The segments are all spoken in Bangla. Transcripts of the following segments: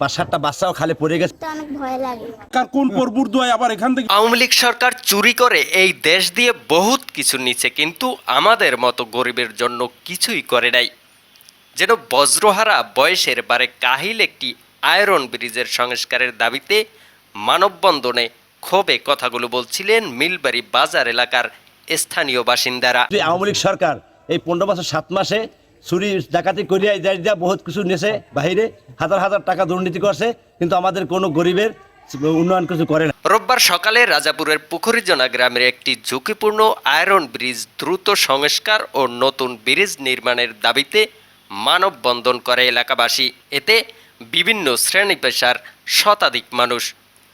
সাতটা বাচ্চাও খালি পড়ে গেছে। তো অনেক ভয় লাগে। কার কোন পর্বুর দোয়ায় আবার এখান থেকে আওয়ামী লীগ সরকার চুরি করে এই দেশ দিয়ে বহুত কিছু নিচ্ছে কিন্তু আমাদের মতো গরিবের জন্য কিছুই করে নাই। যেন বজ্রহারা বয়সের বারে কাহিল একটি আয়রন ব্রিজের সংস্কারের দাবিতে মানববন্ধনে ক্ষোভে কথাগুলো বলছিলেন মিলবাড়ি বাজার এলাকার স্থানীয় বাসিন্দারা। আওয়ামী লীগ সরকার এই পনেরো বছর সাত মাসে চুরি ডাকাতি করিয়া দেশ দিয়া বহুত কিছু নেছে বাহিরে হাজার হাজার টাকা দুর্নীতি করছে কিন্তু আমাদের কোনো গরিবের উন্নয়ন কিছু করে না। রোববার সকালে রাজাপুরের পুকুরিজনা গ্রামের একটি ঝুঁকিপূর্ণ আয়রন ব্রিজ দ্রুত সংস্কার ও নতুন ব্রিজ নির্মাণের দাবিতে মানববন্ধন করে এলাকাবাসী। এতে বিভিন্ন শ্রেণি পেশার শতাধিক মানুষ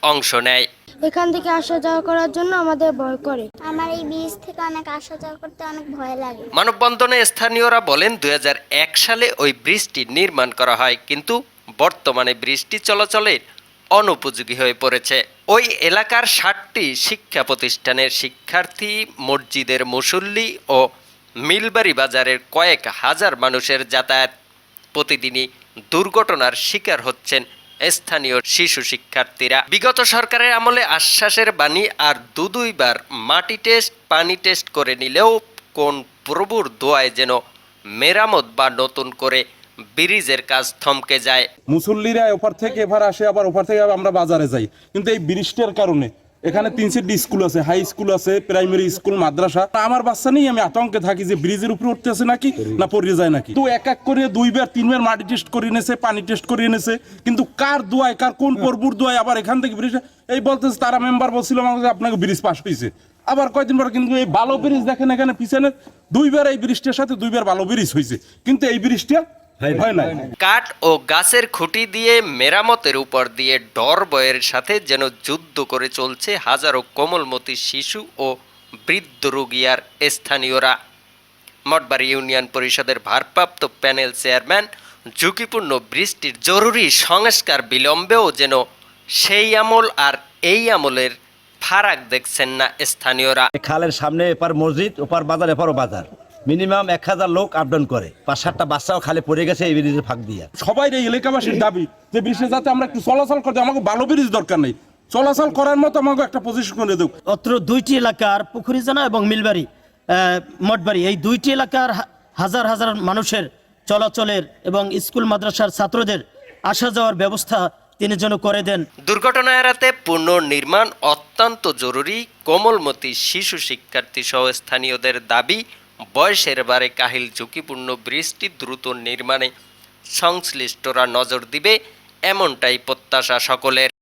অংশ নেয়। এখান থেকে আসা যাওয়া করার জন্য আমাদের ভয় করে। আমার এই বীজ থেকে অনেক আসা যাওয়া করতে অনেক ভয় লাগে। মানববন্ধনে স্থানীয়রা বলেন দুই সালে ওই ব্রিজটি নির্মাণ করা হয়, কিন্তু বর্তমানে ব্রিজটি চলাচলের অনুপযোগী হয়ে পড়েছে। ওই এলাকার ষাটটি শিক্ষা প্রতিষ্ঠানের শিক্ষার্থী, মসজিদের মুসল্লি ও মিলবাড়ি বাজারের কয়েক হাজার মানুষের যাতায়াত। প্রতিদিনই দুর্ঘটনার শিকার হচ্ছেন স্থানীয় শিশু শিক্ষার্থীরা। বিগত সরকারের আমলে আশ্বাসের বাণী আর দু দুইবার মাটি টেস্ট, পানি টেস্ট করে নিলেও কোন প্রভুর দোয়ায় যেন মেরামত বা নতুন করে ব্রিজের কাজ থমকে যায়। মুসল্লিরা ওপার থেকে এবার আসে, আবার ওপার থেকে আমরা বাজারে যাই। কিন্তু এই বৃষ্টির কারণে এখানে তিন চারটি স্কুল আছে হাই স্কুল আছে প্রাইমারি স্কুল মাদ্রাসা। আমার বাচ্চা নেই আমি আতঙ্কে থাকি যে ব্রিজের উপরে উঠতেছে নাকি, না পড়ে যায় নাকি। তো এক এক করে দুইবার, তিনবার মাটি টেস্ট করে এনেছে, পানি টেস্ট করে এনেছে। কিন্তু কার দোয়ায়, কার কোন পর্বুর দোয়ায় আবার এখান থেকে ব্রিজ এই বলতেছে, তারা মেম্বার বলছিল আমাকে আপনাকে ব্রিজ পাস হয়েছে আবার কয়দিন পর কিন্তু এই ভালো ব্রিজ দেখেন এখানে পিছনে দুইবার এই ব্রিজটার সাথে দুইবার ভালো ব্রিজ হয়েছে কিন্তু এই ব্রিজটা কাঠ ও গাছের খুঁটি দিয়ে মেরামতের উপর দিয়ে ডর বয়ের সাথে যেন যুদ্ধ করে চলছে হাজারো কোমলমতি শিশু ও বৃদ্ধ রোগিয়ার স্থানীয়রা। মঠবাড়ি ইউনিয়ন পরিষদের ভারপ্রাপ্ত প্যানেল চেয়ারম্যান ঝুঁকিপূর্ণ বৃষ্টির জরুরি সংস্কার বিলম্বেও যেন সেই আমল আর এই আমলের ফারাক দেখছেন না স্থানীয়রা। খালের সামনে এপার মসজিদ ওপার বাজার এপারও বাজার। মিনিমাম এক হাজার লোক আপ ডাউন করে। পাঁচ সাতটা বাচ্চাও খালি পড়ে গেছে এই ব্রিজের ফাঁক দিয়া। সবাই এই এলাকাবাসীর দাবি যে ব্রিজে যাতে আমরা একটু চলাচল করতে আমাকে ভালো ব্রিজ দরকার নেই। চলাচল করার মতো আমাকে একটা পজিশন করে দেব অত্র দুইটি এলাকার পুকুরিজানা এবং মিলবাড়ি আহ, মঠবাড়ি এই দুইটি এলাকার হাজার হাজার মানুষের চলাচলের এবং স্কুল মাদ্রাসার ছাত্রদের আসা যাওয়ার ব্যবস্থা তিনি যেন করে দেন। দুর্ঘটনা এড়াতে পুনর্নির্মাণ অত্যন্ত জরুরি। কোমলমতি শিশু শিক্ষার্থী সহ স্থানীয়দের দাবি বয়সের বারে কাহিল ঝুঁকিপূর্ণ বৃষ্টি দ্রুত নির্মাণে সংশ্লিষ্টরা নজর দিবে এমনটাই প্রত্যাশা সকলের।